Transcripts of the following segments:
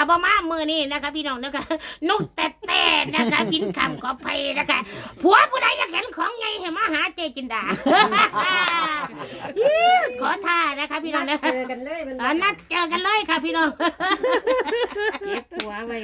ถ้าบ่มามือนี่นะคะพี่น้องนะคะนุกแต่แต่นะคะบินคำขอภัยนะคะผัวผู้ใดอยากเห็นของไงให้มาหาเจจินดา ขอท่านะคะพี่น้องนะเจอกันเลยมันอ่านัดเจอกันเลยค่ะพี่น้อง เก็บหัวไว้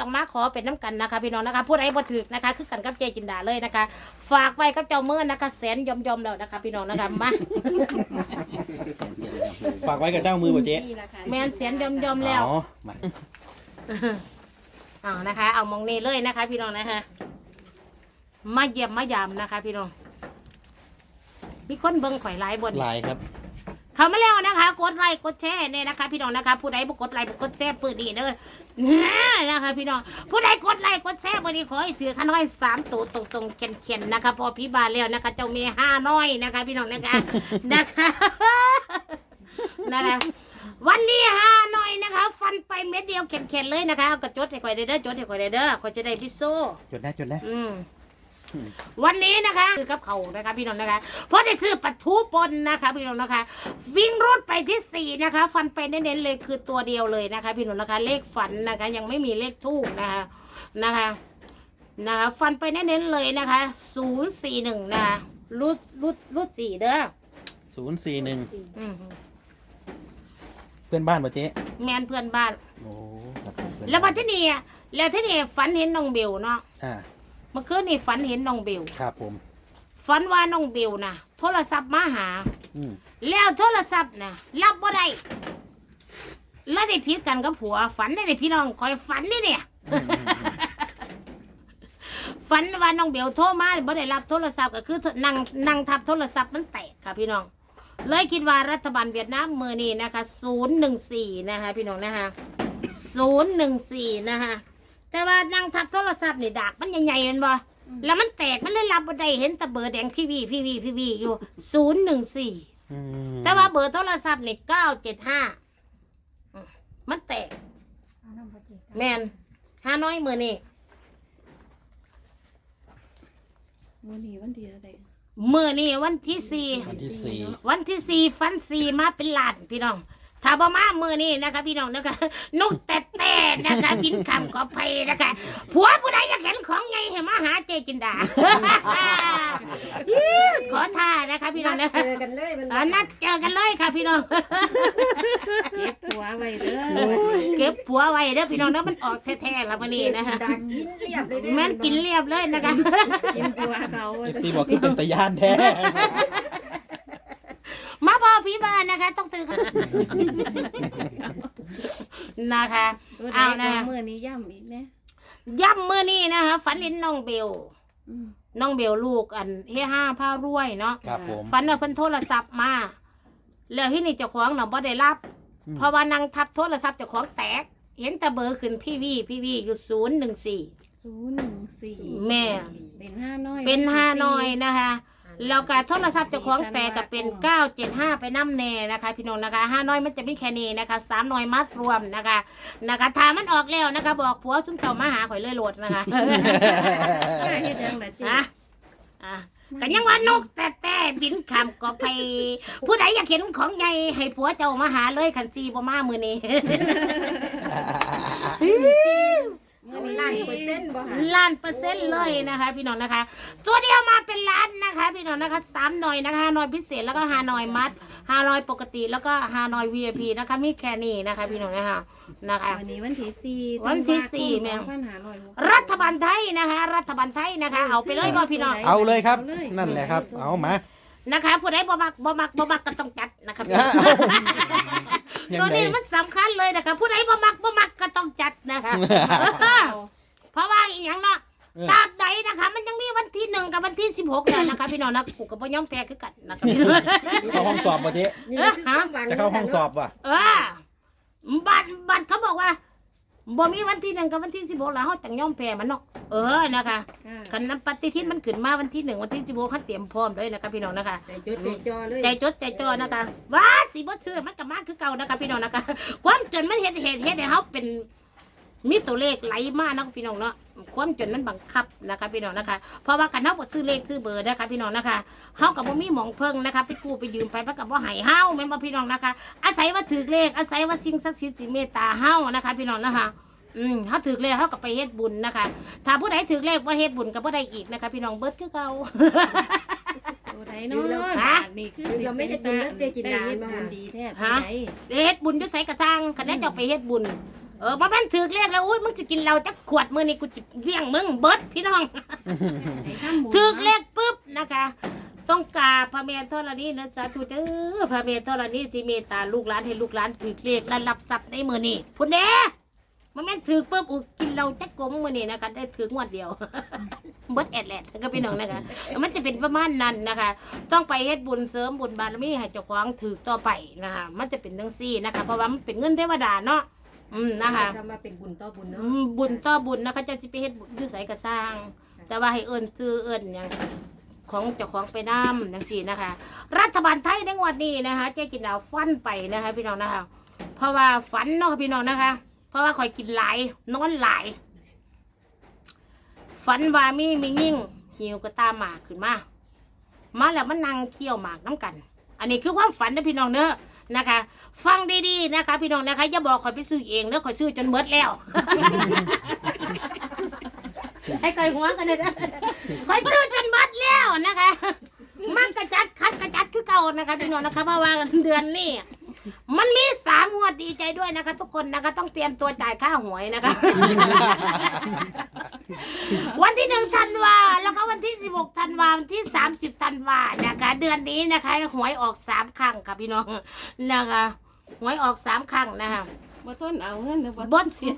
ต้องมาขอเป็นน้ำกันนะคะพี่น้องนะคะผู้ใดบ่ถือนะคะ คือกันกับเจจินดาเลยนะคะ ฝากไว้กับเจ้าเมื่อนะคะแสนยอมยอมๆแล้วนะคะพี่น้องนะคะมา ฝากไว้กับเจ้ามือป่ะเจ๊นี่แหละค่ะแมนแสนยอมยอมๆแล้ว อ๋อมา เอานะคะ เอามองนี่เลยนะคะ พี่น้องนะคะมาเยี่ยมมายามนะคะ พี่น้องมีคนเบิ่งข่อยไลายบนลายครับ เขามาแล้วนะคะ กดไลค์กดแชร์เนี่ยนะคะ พี่น้องนะคะผู้ใดบ่กดไลค์บ่กดแชร์ปืนดีเด้อนะคะ พี่น้องผู้ใดกดไลค์กดแชร์วันนี้ขอให้ถือขน้อยสามตัวตรงๆเข็นๆนะคะ พอพี่บานแล้วนะคะ เจ้าเมียห้าน้อยนะคะ พี่น้องนะคะนะคะนะคะวันนี้ห้าน้อยนะคะ ฟันไปเม็ดเดียวเข็นๆเลยนะคะเอากระจดให้ข่อยเด้อเด้อจดให้ข่อยเด้อเด้อข่อยจะได้พิโซจดได้จดได้อืมอืม วันนี้นะคะคือกับเขานะคะพี่น้องนะคะเพราะได้ซื้อปลาทูปนนะคะ พี่น้องนะคะ วิ่งรูดไปที่สี่นะคะ ฟันไปเน้นๆเลยคือตัวเดียวเลยนะคะ พี่น้องนะคะ เลขฝันนะคะ ยังไม่มีเลขทูกนะคะนะคะนะคะฟันไปเน้นๆเลยนะคะศูนย์สี่หนึ่งนะคะรูดรูดรูดสี่เด้อศูนย์สี่หนึ่งอืมเพื่อนบ้านป่ะเจ๊แมนเพื่อนบ้าน โอ้ครับผมเพื่อนแล้วมาบ้านที่นี่อะแล้วที่นี่ฝันเห็นน้องเบลเนาะอ่า เมื่อคืนนี่ฝันเห็นน้องเบลครับผม ฝันว่าน้องเบลนะโทรศัพท์มาหา อืมแล้วโทรศัพท์นะรับบ่ได้แล้วได้พิดกันกับผัว ฝันได้ได้พี่น้องคอยฝันนี่เนี่ย อืมอืมอืมฝันว่าน้องเบลโทรมาบ่ได้รับโทรศัพท์ก็คือนั่งนั่งทับโทรศัพท์มันแตกค่ะพี่น้อง เลยคิดว่ารัฐบาลเวียดนามมือนี้นะคะ014นะคะพี่น้องนะคะ014นะคะ แต่ว่านั่งทับโทรศัพท์นี่ดากมันใหญ่ๆแมันบ่แล้วมันแตกมันเลยรับบ่ได้เห็นแต่เบอร์แดงพี่วีพี่วีพี่วีอยู่ 014 อืมแต่ว่าเบอร์โทรศัพท์นี่เก้าเจ็ดห้ามันแตกแมนห้าน้อยมือนี่วันนี้วันที่อะไรมือนี่วันที่สี่วันที่สี่ วันที่สี่ฟันสี่มาเป็นล้านพี่น้อง ถ้าบ่มามือนี่นะคะ พี่น้องนะคะนุกแต่แต่นะคะบินคำขอภัยนะคะผัวผู้ใดอยากเห็นของไงให้มาหาเจจินดาขอท่านะคะพี่น้องนะเจอกันเลยมันอ่านัดเจอกันเลยค่ะพี่น้อง เก็บหัวไว้เด้อเก็บผัวไว้เด้อพี่น้องนะมันออกแท้ๆแล้ววันนี้นะคะดังกินเรียบเลยเด้อแม่นกินเรียบเลยนะคะกินหัวเขา เอฟซีบอกคือเป็นตะยานแท้มาพอพี่ บ้านนะคะ ต้องตื่นนะคะ ตัวไหนเอานะ ก็มือนี้ย่ำอีกเนี่ยย่ำมือนี้นะคะฝันเห็นน้องเบลอืมน้องเบลลูกอันเฮห้าผ้ารวยเนาะครับผมฝันว่าเพิ่นโทรศัพท์มาแล้วที่นี่เจ้าของน่ะบ่ได้รับอืมเพราะว่านั่งทับโทรศัพท์เจ้าของแตก เห็นแต่เบอร์ขึ้นพี่วีพี่วีอยู่ศูนย์หนึ่งสี่ศูนย์หนึ่งสี่แม่ เป็นห้าน้อยเป็นห้าน้อยนะคะ แล้วก็โทรศัพท์เจ้าของแตกก็เป็นเก้าเจ็ดห้าไปน้ำแน่นะคะ พี่น้องนะคะห้าน้อยมันจะไม่แค่นี้นะคะสามน้อยมัดรวมนะคะนะคะถ้ามันออกแล้วนะคะ บอกผัวซุ่มเต่ามาหาข่อยเลยโหลดนะคะได้เฮ็ดยังล่ะเจ๊อะอะก็ยังว่านกแต่แต่บินคำก็ไปผู้ใดอยากเห็นของใหญ่ให้ผัวเจ้ามาหาเลยขันซีบ่มามือนี้ มือนี้ล้านเปอร์เซ็นต์บ่หาล้านเปอร์เซ็นต์เลยนะคะพี่น้องนะคะ ตัวเดียวมาเป็นล้านนะคะ พี่น้องนะคะสามหน่อยนะคะฮานอยพิเศษแล้วก็ฮานอยมัดฮานอยปกติแล้วก็ฮานอย VIP นะคะมีแค่นี้นะคะ พี่น้องนะคะนะคะ วันนี้วันที่สี่วันที่สี่แม่สองพันห้าร้อยหกสิบรัฐบาลไทยนะคะ รัฐบาลไทยนะคะ เอาไปเลยบ่พี่น้องเอาเลยครับเอาเลยนั่นแหละครับ เอามานะคะผู้ใดบ่มักบ่มักบ่มักก็ต้องจัดนะคะพี่เอายังตัวไงนี้มันสำคัญเลยนะคะผู้ใดบ่มักบ่มักก็ ต้องจัดนะคะ เพราะว่าอีหยังเนาะเออตราบใดนะคะ มันยังมีวันที่หนึ่งกับวันที่สิบหกเลยนะคะพี่น้องนะกูกับพ่อยอมแพ้คือกันนะคะพี่น้องเข้าห้องสอบป่ะเจ๊นี่คือความหวังจะเข้าห้องสอบป่ะเออบัตรบัตรเขา บอกว่าบ่มีวันที่หนึ่งกับวันที่สิบหกแล้วเขาจังยอมแพ้มันเนาะเออนะคะค่ะคันนำปฏิทินมันขึ้นมาวันที่หนึ่งวันที่สิบหกเขาเตรียมพร้อมเลยนะคะพี่น้องนะคะ ใจจดใจจ่อเลยใจจดใจจ่อนะคะว่าสิบ่ซื้อมันก็มาคือเก่านะคะพี่น้องนะคะ ความจนมันเฮ็ดเหตุเฮ็ดให้เฮาเป็นมีตัวเลขไหลมานะพี่น้องเนาะความจนมันบังคับนะคะพี่น้องนะคะ เพราะว่ากันเฮาบ่ซื้อเลขซื้อเบอร์นะคะพี่น้องนะคะเฮากับบ่มีหมองเพิ่งนะคะไปกู้ไปยืมไปเพราะกับบ่ให้เฮาแม่นบ่พี่น้องนะคะ อาศัยว่าถือเลขอาศัยว่าสิ่งศักดิ์สิทธิ์สิเมตตาเฮานะคะ พี่น้องนะคะ อืมเฮาถือเลขเฮาก็ไปเฮ็ดบุญนะคะ ถ้าผู้ใดถือเลขบ่เฮ็ดบุญก็บ่ได้อีกนะคะ พี่น้องเบิดคือเก่าตัวไหนเนาะฮะบาทนี่คือเราไม่ได้เป็นเรื่องเจจินดาได้มาบุญดีแท้ฮะตัวไหนเฮ็ดบุญอยู่ไสก็สร้างคันนั้นเจ้าไปเฮ็ดบุญ เออบ่แม่นถือเลขแล้วอุ้ยมึงสิกินเหล้าจักขวดมื้อนี้กูสิเลี้ยงมึงเบิดพี่น้องให้ทำบุญถึกเลขปุ๊บนะคะ ต้องกราบพระเมธรณีนะสาธุเด้อพระเมธรณีที่เมตตาลูกหลานให้ลูกหลานถือเลขและรับทรัพย์ในมือนี้พุ่นเด้ มันแม่นถือปุ๊บอุกินเราจักกลมมือนี้นะคะได้ถืองวดเดียว เบิดแอดแลดก็พี่น้องนะคะ มันจะเป็นประมาณนั้นนะคะ ต้องไปเฮ็ดบุญเสริมบุญบารมีให้เจ้าของถือต่อไปนะคะ มันจะเป็นจังซี่นะคะ เพราะว่ามันเป็นเงินเทวดาเนาะอืมนะคะทำมาเป็นบุญต่อบุญอืเนาะมบุญต่อบุญนะคะเจะสิไปเฮ็ดบุญอยู่ไสก็สร้าง แต่ว่าให้เอิ้นซื้อเอิ้นหยังของเจ้าของไปน้ำจังซี่นะคะ รัฐบาลไทยในงวดนี้นะคะเจ๊กินดาวฟันไปนะคะ พี่น้องนะคะ เพราะว่าฝันเนาะพี่น้องนะคะ เพราะว่าคอยกินหลายนอนหลายฝันว่ามีมียิ่งหิวก็ตามหมากขึ้นมา มาแล้วมันนั่งเคี่ยวหมากน้ำกัน อันนี้คือความฝันนะพี่น้องเนอะนะคะ ฟังดีๆนะคะ พี่น้องนะคะอย่าบอกคอยไปซื้อเองเนอะคอยซื้อจนเบิดแล้วให้คอยหัวกันเลยนะคอยซื้อจนเบิดแล้วนะคะ มันกระจัดคัดกระจัดคือเก่านะคะพี่น้องนะคะเพราะว่าเดือนนี้ มันมีสามงวดดีใจด้วยนะคะ ทุกคนนะคะ ต้องเตรียมตัวจ่ายค่าหวยนะคะ วันที่หนึ่งธันวาแล้วก็วันที่สิบหกธันวาวันที่สามสิบธันวานะคะ เดือนนี้นะคะหวยออกสามครั้งค่ะพี่น้องนะคะหวยออกสามครั้งนะคะ บ่ทนเอาเงินหรือบ่บ่เสีย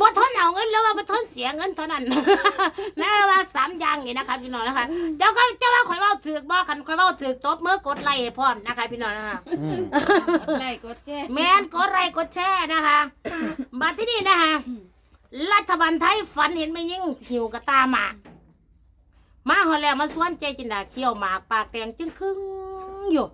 บ่ทนเอาเงินแล้วว่าบ่ทนเสียเงินเท่านั้นนั่นว่าสามอย่างนี่นะคะพี่น้องนะคะ เจ้าก็เจ้าว่าข่อยเว้าถือบ่คันข่อยเว้าถือตบมือกดไลค์ให้พร้อมนะคะ พี่น้องนะคะอืมกดไลค์กดแชร์แม่นกดไลค์กดแชร์นะคะมาที่นี่นะคะรัฐบาลไทยฝันเห็นไม่ยิ่งหิวกระตาหมากมาหอแล้วมาสวนใจจินดาเคี่ยวหมากปากแดงจึงครึ่งอยู่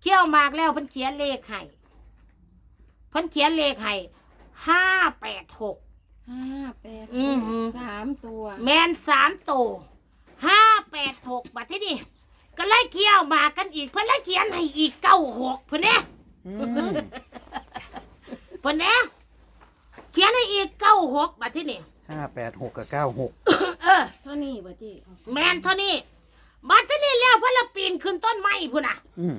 เคี่ยวหมากแล้วเพิ่นเขียนเลขให้ เพิ่นเขียนเลขให้ห้าแปดหก ห้าแปดอือหือ สามตัวแมนสามตัวห้าแปดหกบัดที่นี่ก็ไล่เคี่ยวหมากกันอีก เพิ่นไล่เขียนให้อีกเก้าหกเพิ่นเนี่ย อืมเพิ่นเนี่ยเขียนให้อีกเก้าหกบัดที่นี่ ห้าแปดหกกับเก้าหกเออ เท่านี้บ่จีแมนเท่านี้บัดที่นี่แล้วเพิ่นละปีนขึ้นต้นไม้พุ่นน่ะ อืม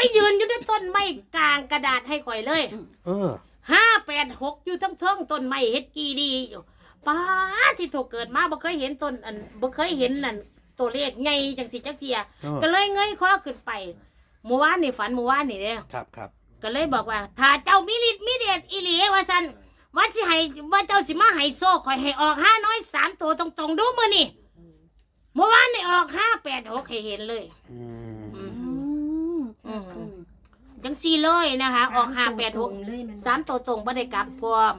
ไปยืนอยู่ในต้นไม้กลางกระดาษให้ข่อยเลยเออ ห้าแปดหกอยู่ทั้งเทิงต้นไม้เฮ็ดกีดีอยู่ป้าที่ถูกเกิดมาบ่เคยเห็นต้นอันบ่เคยเห็นนั่นตัวเลขใหญ่จังสิจักเทียเออ ก็เลยเงยคอขึ้นไปเมื่อวานนี่ฝันเมื่อวานนี่เด้ครับครับ ก็เลยบอกว่า ถ้าเจ้ามีฤทธิ์มีเดชอีหลีว่าซั่นว่าสิให้ว่าเจ้าสิมาให้โซ่ข่อยให้ออกห้าน้อยสามตัวตรงๆดูมื้อนี่เมื่อวานนี่ออกห้าแปดหกให้เห็นเลย อืมอือืมมอืม จังซี่เลยนะคะ ออกห้าแปดหกตรงๆเลยมันสามตัวตรงบ่ได้กลับพร้อม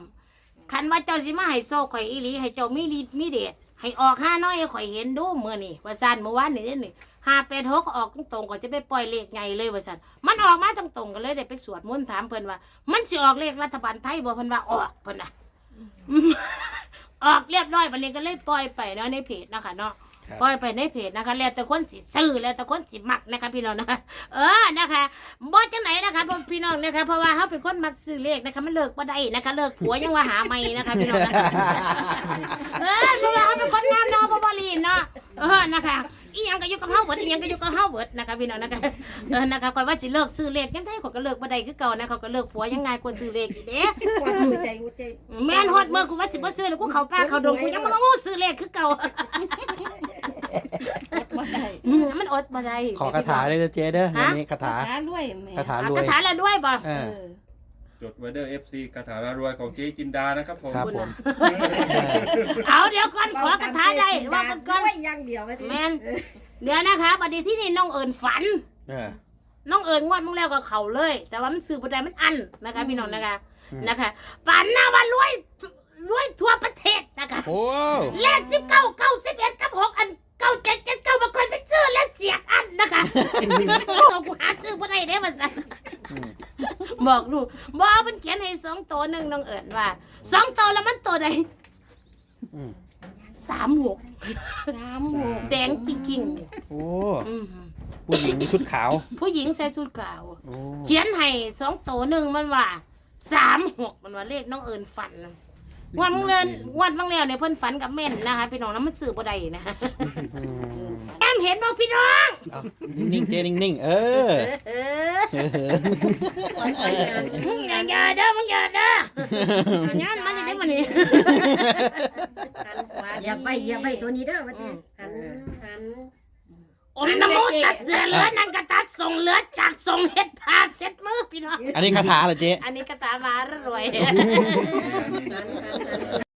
คันว่าเจ้าสิมาให้โซ่ข่อยอีหลีให้เจ้ามีฤทธิ์มีเดชให้ออกห้าน้อยให้ข่อยเห็นดูมื้อนี่ว่าซั่นเมื่อวานนี่เด้นี่ห้าแปดหกออกตรงๆก็จะไปปล่อยเลขใหญ่เลยว่าซั่นมันออกมาตรงๆก็เลยได้ไปสวดมนต์ถามเพิ่นว่า มันสิออกเลขรัฐบาลไทยบ่เพิ่นว่าออกเพิ่นน่ะอืมออกเรียบร้อยบัดนี้ก็เลยปล่อยไปเนาะในเพจนะคะเนาะ ครับ ปล่อยไปในเพจนะคะ แล้วแต่คนสิซื้อแล้วแต่คนสิมักนะคะพี่น้องนะคะเออนะคะบ่จังไหนนะคะพี่น้องนะคะ เพราะว่าเขาเป็นคนมักซื้อเลขนะคะมันเลิกบ่ได้นะคะ เลิกผัวยังว่าหาใหม่นะคะพี่น้องนะคะ เออเพราะว่าเขาเป็นคนงามเนาะบ่บ่ลีนเนาะเออนะคะอีหยังก็อยู่กับเฮาเบิดอีหยังก็อยู่กับเฮาเบิดนะคะพี่น้องนะคะเออนะคะคอยว่าสิเลิกซื้อเลขยังไงเขาก็เลิกบ่ได้คือเก่านะเขาก็เลิกผัวยังไงควรซื้อเลขอีกเด้ความหัวใจหัวใจ แม่นฮอดเมื่อกูว่าสิบ่ซื้อแล้วกูเข้าป่าเข้าดงกูยังบ่งูซื้อเลขคือเก่า บ่ได้อืมมันอดบ่ได้ขอคาถาเลยนะเจ๊เด้อวันนี้คาถาคาถาด้วยแม่คาถาอะรวกยระถาละด้วยบ่เอเอออจดไว้เดอร์เอฟซีคาถารารวยของเจ๊จินดานะครับผม ครับผม เอาเดี๋ยวก่อนขอกระถาได้ว่ากันก่อนด้วยอย่างเดียวว่าสิแม่นเดี๋ยวนะคะบัดนี้ที่นี่น้องเอิญฝัน เออ น้องเอิญงวดมึงแล้วก็เขาเลย แต่ว่ามันซื้อบ่ได้มันอันนะคะ พี่น้องนะคะอืม นะคะฝันนะว่ารวยรวยทั่วประเทศนะคะ โอ้ เลขสิบเก้าเก้าสิบเอ็ดกับหกอัน นนะคะ ตัวกูหาซื้อบ่ได้เด้มันสั่นอืมบอกลูกบอกมันเขียนให้สองตัวหนึ่งน้องเอิญว่าสองตัวแล้วมันตัวใดอืมสามหกสามหกแดงจริงโอ้ๆอืมผู้หญิงชุดขาว ผู้หญิงใส่ชุดขาว โอ้เขียนให้สองตัวหนึ่งมันว่าสามหกมันว่าเลขน้องเอิญฝัน วันมังเรียนวันมังเรียนในยเพิ่นฝันกับแม่นนะคะพี่น้องนะมันสื่อบ่ได้นะอืมแอมเห็นบ่พี่น้องเอานิ่งๆเจนิ่งๆเออเออเออมึงอย่าอย่าเด้อมึงอย่าเด้ออันนั้นมันจะได้มันนี่อย่าไปอย่าไปตัวนี้เด้อว่าติหันหัน อมน้ำมูกตัดเสือเลือดนั่นกระตัดส่งเลือดจากส่งเห็ดพาเซ็ตมือพี่น้อง อันนี้คาถาเหรอเจ๊ อันนี้กระตามารวยหันหันหัน